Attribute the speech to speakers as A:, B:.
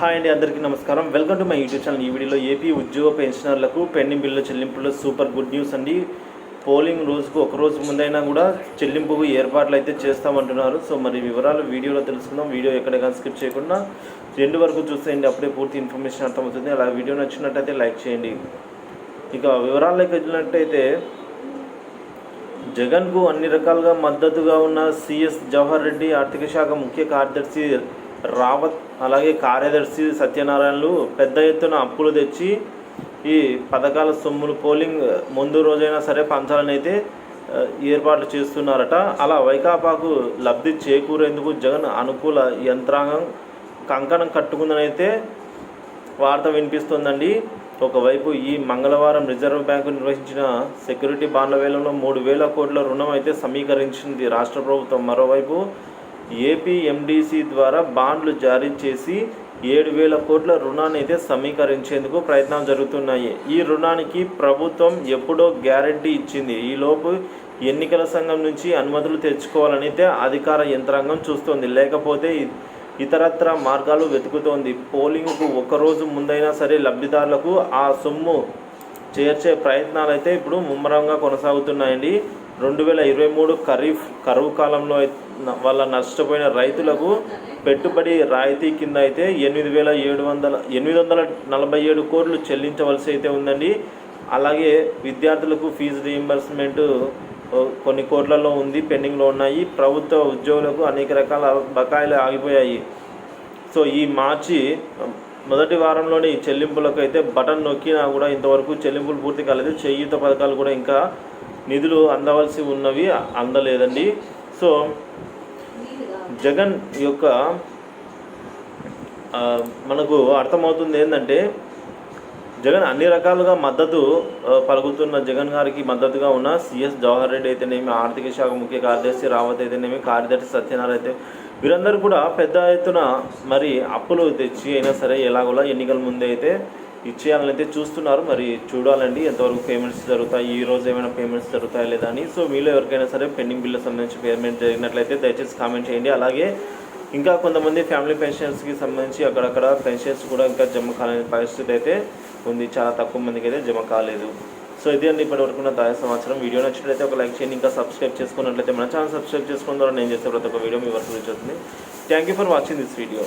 A: Hi అండి అందరికీ నమస్కారం. Welcome to my YouTube channel. ఈ వీడియోలో ఏపీ ఉద్యోగ పెన్షనర్లకు పెండింగ్ బిల్లుల చెల్లింపులో సూపర్ గుడ్ న్యూస్ అండి. పోలింగ్ రోజుకు ఒక రోజు ముందైనా కూడా చెల్లింపుకు ఏర్పాట్లు అయితే చేస్తామంటున్నారు. సో మరి వివరాలు వీడియోలో తెలుసుకుందాం. వీడియో ఎక్కడ స్కిప్ చేయకుండా రెండు వరకు చూసేయండి. అప్పుడే పూర్తి ఇన్ఫర్మేషన్ అర్థమవుతుంది. అలా వీడియో నచ్చినట్టయితే లైక్ చేయండి. ఇక వివరాల్లోకి వెళ్ళినట్టయితే జగన్కు అన్ని రకాలుగా మద్దతుగా ఉన్న సిఎస్ జవహర్ రెడ్డి ఆర్థిక శాఖ ముఖ్య కార్యదర్శి రావత్ అలాగే కార్యదర్శి సత్యనారాయణలు పెద్ద ఎత్తున అప్పులు తెచ్చి ఈ పథకాల సొమ్ములు పోలింగ్ ముందు రోజైనా సరే పంచాలని అయితే ఏర్పాట్లు చేస్తున్నారట. అలా వైకాపాకు లబ్ధి చేకూరేందుకు జగన్ అనుకూల యంత్రాంగం కంకణం కట్టుకుందని అయితే వార్త వినిపిస్తోందండి. ఒకవైపు ఈ మంగళవారం రిజర్వ్ బ్యాంకు నిర్వహించిన సెక్యూరిటీ బాండ్ల వేలంలో మూడు వేల కోట్ల రుణం అయితే సమీకరించింది రాష్ట్ర ప్రభుత్వం. మరోవైపు ఏపీఎండిసి ద్వారా బాండ్లు జారీ చేసి ఏడు వేల కోట్ల రుణాన్ని అయితే సమీకరించేందుకు ప్రయత్నాలు జరుగుతున్నాయి. ఈ రుణానికి ప్రభుత్వం ఎప్పుడో గ్యారంటీ ఇచ్చింది. ఈలోపు ఎన్నికల సంఘం నుంచి అనుమతులు తెచ్చుకోవాలని అయితే అధికార యంత్రాంగం చూస్తోంది. లేకపోతే ఇతరత్ర మార్గాలు వెతుకుతోంది. పోలింగ్కు ఒకరోజు ముందైనా సరే లబ్ధిదారులకు ఆ సొమ్ము చేర్చే ప్రయత్నాలు అయితే ఇప్పుడు ముమ్మరంగా కొనసాగుతున్నాయండి. రెండు వేల ఇరవై మూడు ఖరీఫ్ కరువు కాలంలో వల్ల నష్టపోయిన రైతులకు పెట్టుబడి రాయితీ కింద అయితే ఎనిమిది వేల ఏడు వందల ఎనిమిది వందల నలభై ఏడు కోట్లు చెల్లించవలసి అయితే ఉందండి. అలాగే విద్యార్థులకు ఫీజు రీయింబర్స్మెంట్ కొన్ని కోట్లలో ఉంది పెండింగ్లో ఉన్నాయి. ప్రభుత్వ ఉద్యోగులకు అనేక రకాల బకాయిలు ఆగిపోయాయి. సో ఈ మార్చి మొదటి వారంలోని ఈ చెల్లింపులకు అయితే బటన్ నొక్కినా కూడా ఇంతవరకు చెల్లింపులు పూర్తి కాలేదు. చేయూత పథకాలు కూడా ఇంకా నిధులు అందవలసి ఉన్నవి అందలేదండి. సో జగన్ యొక్క మనకు అర్థమవుతుంది ఏంటంటే జగన్ అన్ని రకాలుగా మద్దతు పలుకుతున్న జగన్ గారికి మద్దతుగా ఉన్న సిఎస్ జవహర్ రెడ్డి అయితేనేమి ఆర్థిక శాఖ ముఖ్య కార్యదర్శి రావత్ అయితేనేమి కార్యదర్శి సత్యనారాయణ అయితే వీరందరూ కూడా పెద్ద ఎత్తున మరి అప్పులు తెచ్చి అయినా సరే ఎలాగోలా ఎన్నికల ముందే అయితే ఇచ్చేయాలని అయితే చూస్తున్నారు. మరి చూడాలండి ఎంతవరకు పేమెంట్స్ జరుగుతాయి ఈ రోజు ఏమైనా పేమెంట్స్ జరుగుతాయా లేదా అని. సో మీలో ఎవరికైనా సరే పెండింగ్ బిల్లు సంబంధించి పేమెంట్ జరిగినట్లయితే దయచేసి కామెంట్ చేయండి. అలాగే ఇంకా కొంతమంది ఫ్యామిలీ పెన్షన్స్కి సంబంధించి అక్కడక్కడ పెన్షన్స్ కూడా ఇంకా జమ కాలేని పరిస్థితి అయితే ఉంది. చాలా తక్కువ మందికి అయితే జమ కాలేదు. సో ఇది అండి ఇప్పటి వరకు తాజా సమాచారం. వీడియో నచ్చినట్లయితే ఒక లైక్ చేయండి. ఇంకా సబ్స్క్రైబ్ చేసుకున్నట్లయితే మన ఛానల్ సబ్స్క్రైబ్ చేసుకోవడం ద్వారా నేను చేసే ప్రతి ఒక్క వీడియో మీ వరకు రీచ్ అవుతుంది. Thank you for watching this video